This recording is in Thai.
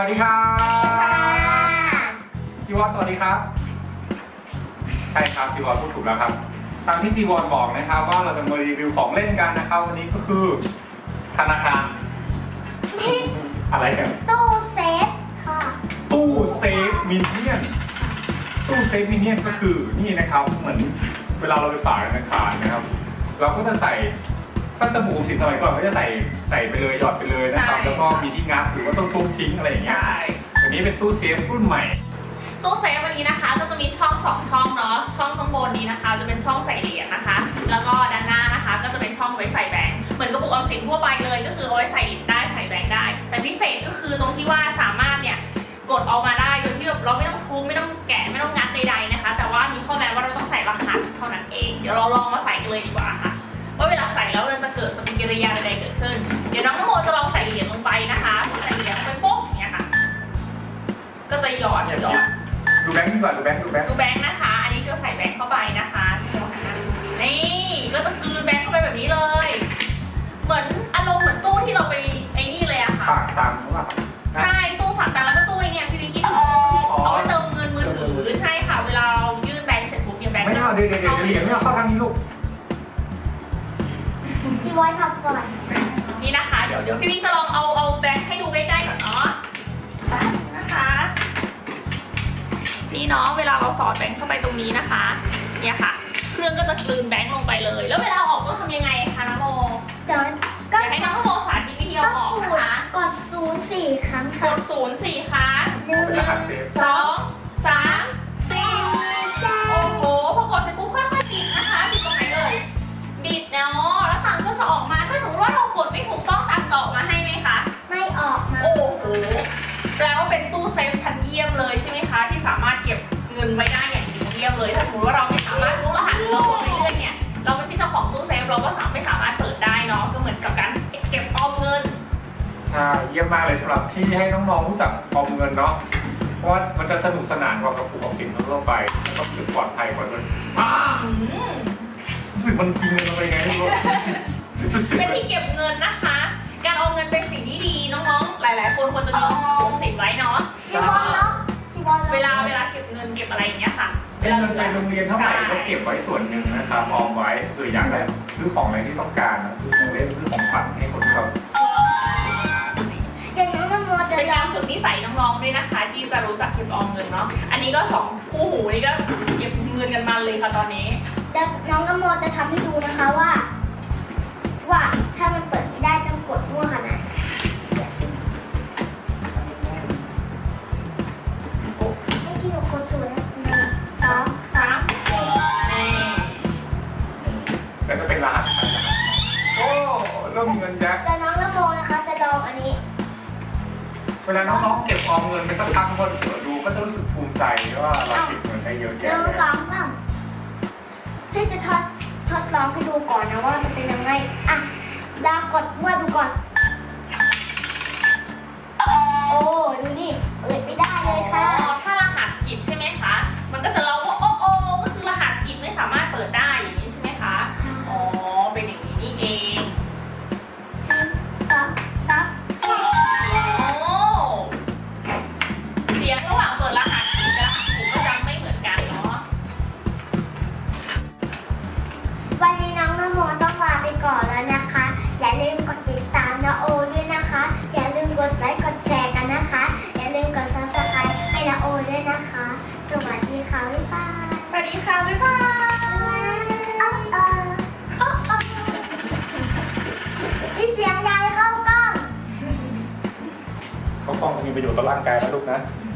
วัสดีครับจีวอนสวัสดีครับ ใช่ครับจีวอนพูดถูกแล้วครับ ตามที่จีวอนบอกนะครับ ว่าเราจะมารีวิวของเล่นกันนะครับ วันนี้ก็คือธนาคารอะไรกันตู้เซฟค่ะ ตู้เซฟมินเนี่ยนตู้เซฟมินเนี่ยนก็คือนี่นะครับเหมือนเวลาเราไปฝากธนาคารนะครับ เราก็จะใส่ ถ้าสบู่สินสมัยก่อนก็จะใส่ใส่ไปเลยหยอดไปเลยนะครับ ใช่ แล้วก็มีที่งัดหรือว่าต้องทุบทิ้งอะไรอย่างเงี้ยใช่ อันนี้เป็นตู้เซฟรุ่นใหม่ ตู้เซฟวันนี้นะคะก็จะมีช่องสองช่องเนาะช่องข้างบนนี้นะคะ จะเป็นช่องใส่เหรียญนะคะ แล้วก็ด้านหน้านะคะ ก็จะเป็นช่องไว้ใส่แบงค์เหมือนกระปุกออมสินทั่วไปเลย ก็คือเอาไว้ใส่เหรียญได้ใส่แบงค์ได้ แต่พิเศษก็คือตรงที่ว่าสามารถเนี่ยกดออกมาได้โดยที่แบบเราไม่ต้องทุบไม่ต้องแกะไม่ต้องงัดใดๆนะคะ แต่ว่ามีข้อแม้ว่าเราต้องใส่รหัสเท่านั้นเองเดี๋ยวเราลองมาใส่กันเลยดีกว่าค่ะว่าเวลาใส่แล้วมันจะเกิดปฏิกิ ริยาใดๆเกิดขึ้น เดี๋ยวน้องนโมจะลองใส่เหรียญลงไปนะคะใส่เหรียญลงไปปุ๊บอย่างเงี้ยค่ะ ก็จะหยอดหยอดดูแบงค์ดีกว่าดูแบงค์ดูแบงค์ดูแบงค์นะคะ อันนี้ก็ใส่แบงค์เข้าไปนะคะนี่ก็จะกลืนแบงค์เข้าไปแบบนี้เลย เหมือนอารมณ์เหมือนตู้ที่เราไปไอ้นี่เลยอะค่ะฝากตังค์หรือเปล่านะใช่ตู้ฝากตังค์แล้วก็ตู้ไอ้เนี่ยพี่วิคิดถึงตู้ที่เอาไว้เติมเงินมือถือใช่ค่ะ เวลาเรายื่นแบงค์เสร็จปุ๊บเนี่ยแบงค์ไม่เอาเดี๋ยวเดี๋ยวเดี๋ยวเหรียญไม่เอาเข้าทางนี้ลูกพี่ บอยทำก่อนนี่นะคะ เดี๋ยวเดี๋ยวพี่วิกจะลองเอาเอาแบงค์ให้ดูใกล้ๆก่อนเนาะนะคะ นี่เนาะเวลาเราสอดแบงค์เข้าไปตรงนี้นะคะ เนี่ยค่ะ เครื่องก็จะกลืนแบงค์ลงไปเลย แล้วเวลาเอาออกก็ทำยังไงคะน้องโมเดี๋ยวอก็ยากให้น้องโมสาธิตวิธีก็เอาออกขูนะดคะกดศูนย์สี่ครั้งกค่ะดศูนย์สี่ ช่เยี่ยมมากเลยสำหรับที่ให้น้องๆรู้จักออมเงินเนาะเพราะว่ามันจะสนุกสนานกว่ากระปุกออมสินทั่วไปแล้วก็รู้สึกปลอดภัยกว่าด้วยอ้าอืมรู้สึกมันกินเงินเราไปไงไม่รู้รู้สึกเป็นที่เก็บเงินนะคะ การออมเงินเป็นสิ่งที่ดีน้องๆ หลาย ๆ คนควรจะมีถุงสินไว้เนาะพี่บอลล็อกพี่บอลล็อกเวลาเวลาเก็บเงินเก็บอะไรอย่างเงี้ยค่ะให้เงินไปโรงเรียนเท่าไหร่ก็เก็บไว้ส่วนหนึ่งนะครับออมไว้เผื่ออยากได้ซื้อของอะไรที่ต้องการนะซื้อของเล่นซื้อของขวัญให้คนที่เรา ฝึกนิสัยน้องๆด้วยนะคะ ที่จะรู้จักเก็บออมเงินเนาะอันนี้ก็สองคู่หูนี่ก็เก็บเงินกันมันเลยค่ะตอนนี้แล้วน้องนโมจะทำให้ดูนะคะว่า ว่าถ้ามันเปิดไม่ได้ต้องกดมั่วขน เวลาน้องๆเก็บออมเงินไปสักพักคนเปิดดูก็จะรู้สึกภูมิใจว่าเราเก็บเงินได้เยอะแยะนึ่งเลยสองสามพี่จะทดทดลองให้ดูก่อนนะว่าจะเป็นยังไง อะดาวกดมั่วดูก่อน โอ้ ดูนี่ ดีค่ะ บ๊ายบายเอาเอาเอาเอานี่เสียงยายเข้ากล้อง เขาคงมีประโยชน์ต่อร่างกายนะลูกนะอ